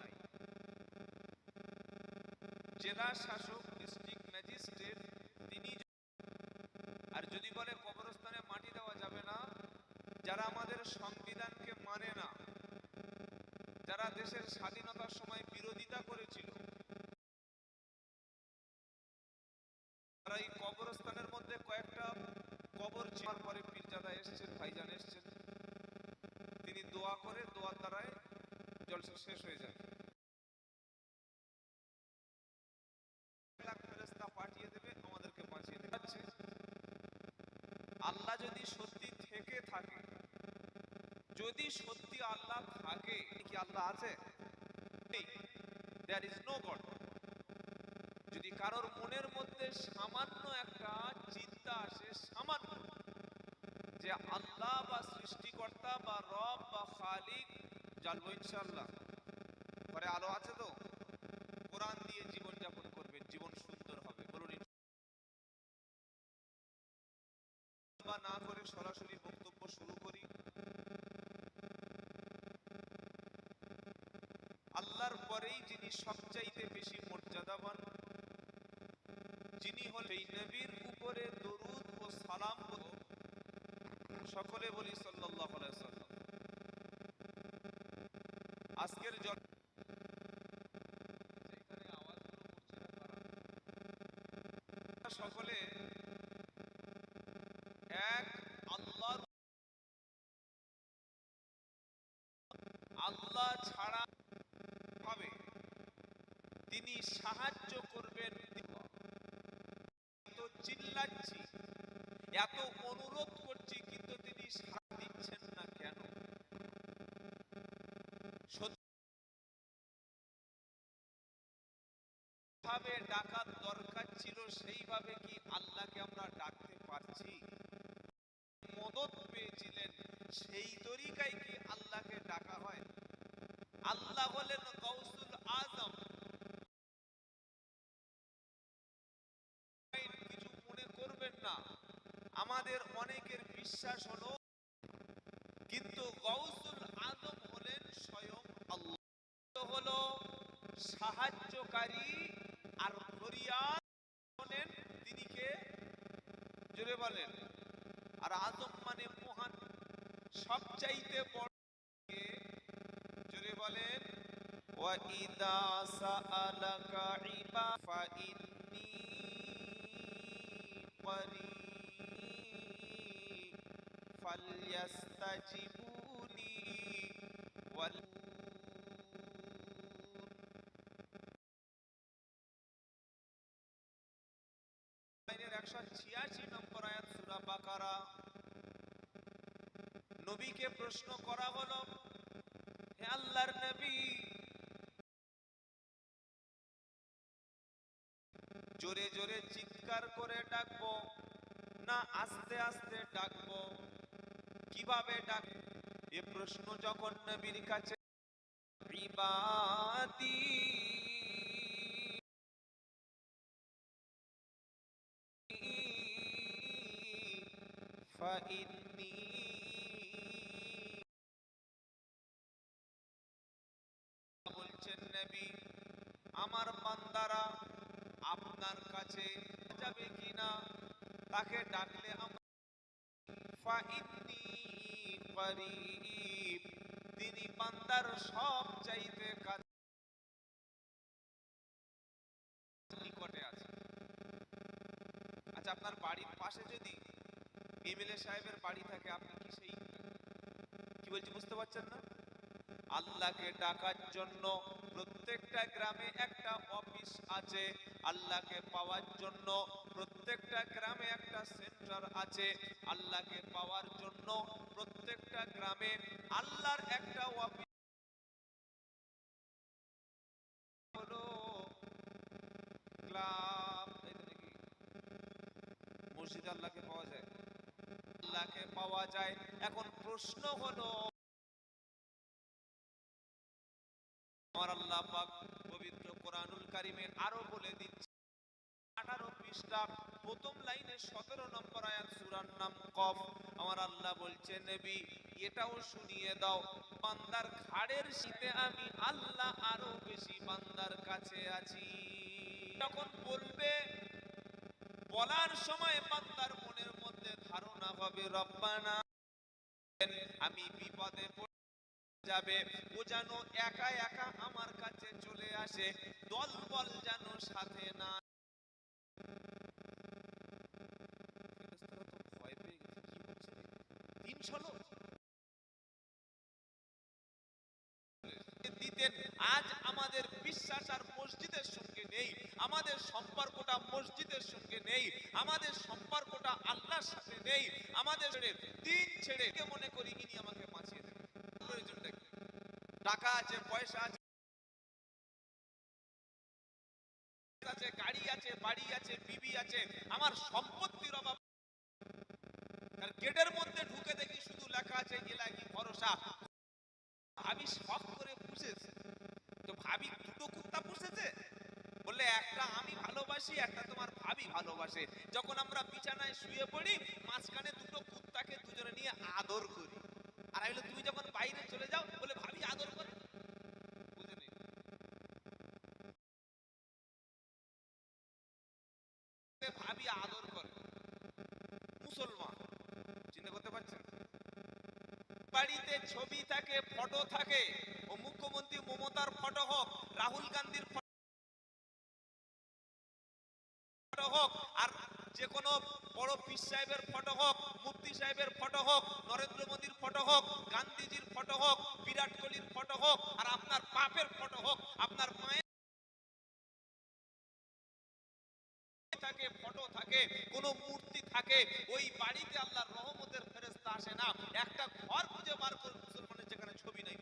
নাই জেলা শাসক ডিস্ট্রিক্ট ম্যাজিস্ট্রেট তিনি আর যদি বলে কবরস্থানে মাটি দেওয়া যাবে না যারা আমাদের সংবিধানকে মানে না যারা দেশের স্বাধীনতার সময় বিরোধিতা করেছিল তারা এই কবরস্থানের মধ্যে কয়েকটা কবর চিনার পরে পীরজাদা এসেছেন, ভাইজান এসেছেন। তিনি দোয়া করে দোয়ার দ্বারায় জলসা শেষ হয়ে যায়। আচ্ছা, আল্লাহ যদি সত্যি থেকে থাকে যদি সত্যি আল্লাহ থাকে কি আল্লাহ আছে? ইজ নো যদি কারোর মনের মধ্যে সামান্য একটা চিন্তা আসে সামান্য যে আল্লাহ বা সৃষ্টিকর্তা বা রব বা খালিক জানব ইনশাআল্লাহ। ঘরে আলো আছে তো? কোরআন দিয়ে জীবন যাপন করবেন, জীবন সুন্দর হবে, বলুন বা না করে সরাসরি বক্তব্য শুরু করি। আল্লাহর পরেই যিনি সবচাইতে বেশি মর্যাদাবান, যিনি হলেন নবীর উপরে দরুদ ও সালাম। সকলে বলি আলাইহি আজকের জন যেখানে আওয়াজগুলো করছে না কারা? সকলে এক আল্লাহর আল্লাহ ছাড়া হবে। তিনি সাহায্য করবেন। এত চিল্লাচ্ছি, এত অনুরোধ করছি, কিন্তু দিচ্ছেন না কেন ডাকার দরকার ছিল, সেইভাবে কি আল্লাহকে আমরা ডাকতে পারছি? মদত পেয়েছিলেন, সেই তরিকায় কি আল্লাহকে ডাকা হয়? আল্লাহ হলেন গৌসুল আজম। কিছু মনে করবেন না। আমাদের অনেকের বিশ্বাস হলো গৌসুল আজম হলেন স্বয়ং আল্লাহ হলো সাহায্যকারী আর ফরিয়াদ হলেন তিনি কে জোরে বলেন আর আজম মানে মহান সবচাইতে বড় কে? জোরে বলেন وَإِذَا سَأَلَكَ عِبَادِي فَإِنِّي قَرِيبٌ فَلْيَسْتَجِبُوا لِي লাইনের 186 নম্বর আয়াত সূরা বাকারা। নবীকে প্রশ্ন করা হলো, হে আল্লাহর নবী, জোরে জোরে চিৎকার করে ডাকবো না আস্তে আস্তে ডাকবো? কীভাবে ডাক এ প্রশ্ন যখন নবীর কাছে ইবাদি فإني বলছেন নবী আমার বান্দারা আপনার কাছে যাবে কিনা তাকে ডাকলে আমরা ফাইন্নি করিব তিনি বান্দার সব চাইতে কাছে নিকটে আছে। আচ্ছা আপনার বাড়ির পাশে যদি এমএলএ সাহেবের বাড়ি থাকে, আপনি কি সেই কি বলছি, বুঝতে পারছেন না? আল্লাহকে ডাকার জন্য প্রত্যেকটা গ্রামে একটা অফিস আছে আল্লাহকে পাওয়ার জন্য। প্রত্যেকটা গ্রামে একটা সেন্টার আছে আল্লাহকে পাওয়ার জন্য। প্রত্যেকটা গ্রামে আল্লাহর একটা অফিস মসজিদে আল্লাহকে পাওয়া যায়। আল্লাহকে পাওয়া যায়। এখন প্রশ্ন হলো আমার আল্লাহ পাক পবিত্র কোরআনুল কারিমে আরও বলে দিচ্ছে। আঠারো পৃষ্ঠা, প্রথম লাইনে সতেরো নম্বর আয়াত সূরা এটার নাম কফ। আমার আল্লাহ বলছে, নবী, এটাও শুনিয়ে দাও। বান্দার ঘাড়ের শীতে আমি আল্লাহ আরও বেশি বান্দার কাছে আছি। তখন বলবে, বলার সময় বান্দার মনের মধ্যে ধারণা হবে, রব্বানা, আমি বিপদে যাবে। ও যেন একা একা আমার কাছে চলে আসে। দল বল যেন সাথে না আজ আমাদের বিশ্বাস আর মসজিদের সঙ্গে নেই। আমাদের সম্পর্কটা মসজিদের সঙ্গে নেই। আমাদের সম্পর্কটা আল্লাহর সাথে নেই। আমাদের দিন ছেড়ে মনে করি ইনি আমাকে বাঁচিয়ে দেবে প্রয়োজনটা টাকা আছে, পয়সা আছে আছে, গাড়ি আছে, বাড়ি আছে, বিবি আছে, আমার সম্পত্তির অভাব। আর গেটের মধ্যে ঢুকে দেখি শুধু লেখা আছে এলাকি ভরসা। ভাবি শখ করে পুষেছে। তো ভাবি, দুটো কুত্তা পুষেছে? বললে, একটা আমি ভালোবাসি, একটা তোমার ভাবি ভালোবাসে। যখন আমরা বিছানায় শুয়ে পড়ি, মাঝখানে দুটো কুত্তাকে দুজনে নিয়ে আদর করি আর আমি বলি, তুমি যখন বাইরে চলে যাও বলে ভাবি আদর করে বুঝে নেই এ ভাবি আদর করে মুসলমান চিন্তা করতে পারছেন বাড়িতে ছবি থাকে, ফটো থাকে। ও মুখ্যমন্ত্রী মমতার ফটো হোক, রাহুল গান্ধীর ফটো হোক, আর যে কোনো বড় পীর সাহেবের ফটো হোক, মুফতি সাহেবের ফটো হোক, নরেন্দ্র মোদীর ফটো হোক, গান্ধীজির ফটো হোক, বিরাট কোহলির ফটো হোক, আর আপনার বাপের ফটো হোক, আপনার মায়ের থাকে, ফটো থাকে, কোনো মূর্তি থাকে, ওই বাড়িতে আল্লাহর রহমতের ফেরেশতা আসে না। একটা ঘর খুঁজে বার করুন মুসলমানের যেখানে ছবি নেই।